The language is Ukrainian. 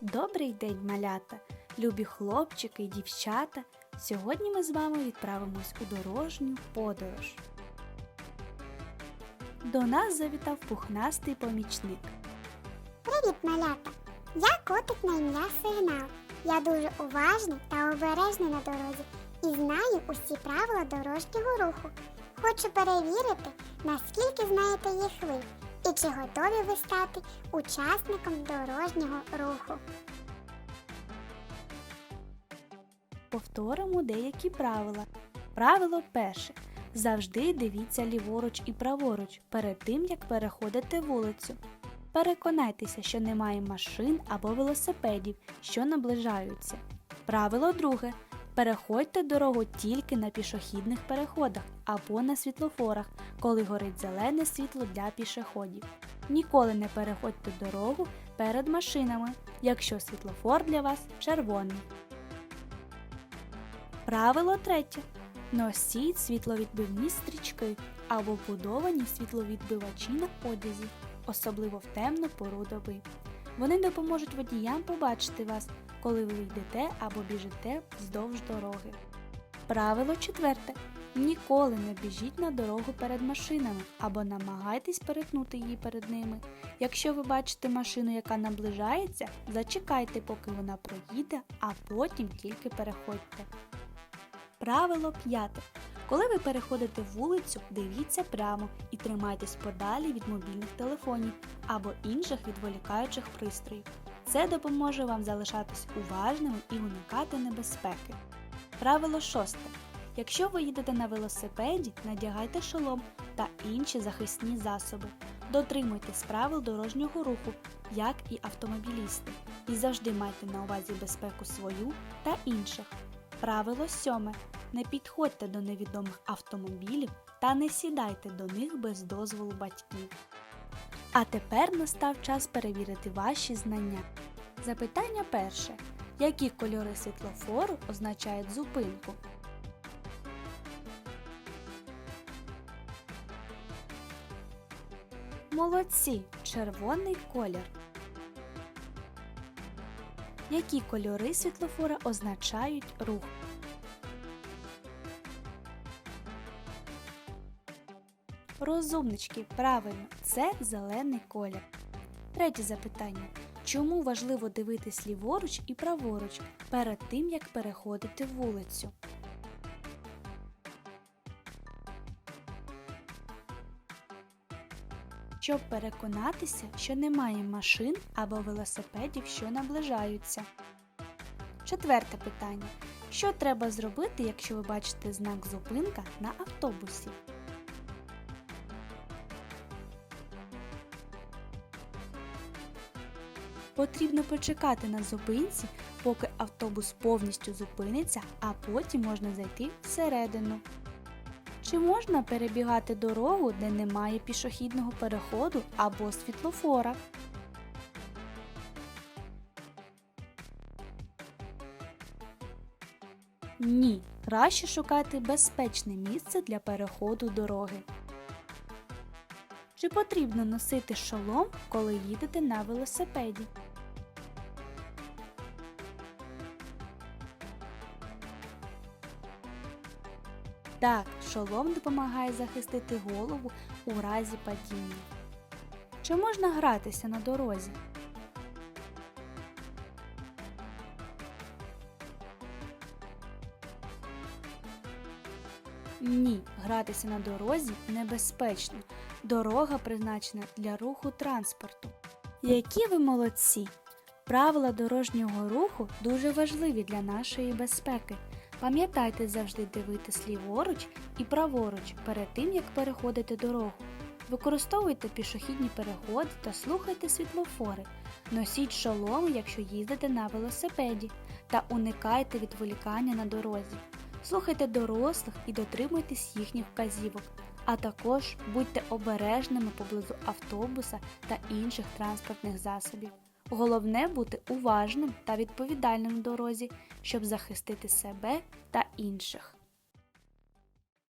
Добрий день, малята, любі хлопчики і дівчата. Сьогодні ми з вами відправимось у дорожню подорож. До нас завітав пухнастий помічник. Привіт, малята! Я котик на ім'я Сигнал. Я дуже уважний та обережний на дорозі і знаю усі правила дорожнього руху. Хочу перевірити, наскільки знаєте їх ви і чи готові ви стати учасником дорожнього руху. Повторимо деякі правила. Правило перше. Завжди дивіться ліворуч і праворуч перед тим, як переходите вулицю. Переконайтеся, що немає машин або велосипедів, що наближаються. Правило друге. Переходьте дорогу тільки на пішохідних переходах або на світлофорах, коли горить зелене світло для пішоходів. Ніколи не переходьте дорогу перед машинами, якщо світлофор для вас червоний. Правило третє. Носіть світловідбивні стрічки або вбудовані світловідбивачі на одязі, особливо в темну пору доби. Вони допоможуть водіям побачити вас, коли ви йдете або біжите вздовж дороги. Правило четверте. Ніколи не біжіть на дорогу перед машинами або намагайтесь перетнути її перед ними. Якщо ви бачите машину, яка наближається, зачекайте, поки вона проїде, а потім тільки переходьте. Правило п'яте. Коли ви переходите вулицю, дивіться прямо і тримайтесь подалі від мобільних телефонів або інших відволікаючих пристроїв. Це допоможе вам залишатись уважними і уникати небезпеки. Правило шосте. Якщо ви їдете на велосипеді, надягайте шолом та інші захисні засоби. Дотримуйтесь правил дорожнього руху, як і автомобілісти, і завжди майте на увазі безпеку свою та інших. Правило сьоме. Не підходьте до невідомих автомобілів та не сідайте до них без дозволу батьків. А тепер настав час перевірити ваші знання. Запитання перше. Які кольори світлофору означають зупинку? Молодці! Червоний колір. Які кольори світлофора означають рух? Розумнички, правильно, це зелений колір. Третє запитання. Чому важливо дивитись ліворуч і праворуч перед тим, як переходити вулицю? Щоб переконатися, що немає машин або велосипедів, що наближаються. Четверте питання. Що треба зробити, якщо ви бачите знак зупинка на автобусі? Потрібно почекати на зупинці, поки автобус повністю зупиниться, а потім можна зайти всередину. Чи можна перебігати дорогу, де немає пішохідного переходу або світлофора? Ні, краще шукати безпечне місце для переходу дороги. Чи потрібно носити шолом, коли їдете на велосипеді? Так, шолом допомагає захистити голову у разі падіння. Чи можна гратися на дорозі? Ні, гратися на дорозі небезпечно. Дорога призначена для руху транспорту. Які ви молодці! Правила дорожнього руху дуже важливі для нашої безпеки. Пам'ятайте завжди дивитись ліворуч і праворуч перед тим, як переходити дорогу. Використовуйте пішохідні переходи та слухайте світлофори. Носіть шоломи, якщо їздите на велосипеді, та уникайте відволікання на дорозі. Слухайте дорослих і дотримуйтесь їхніх вказівок, а також будьте обережними поблизу автобуса та інших транспортних засобів. Головне бути уважним та відповідальним в дорозі, щоб захистити себе та інших.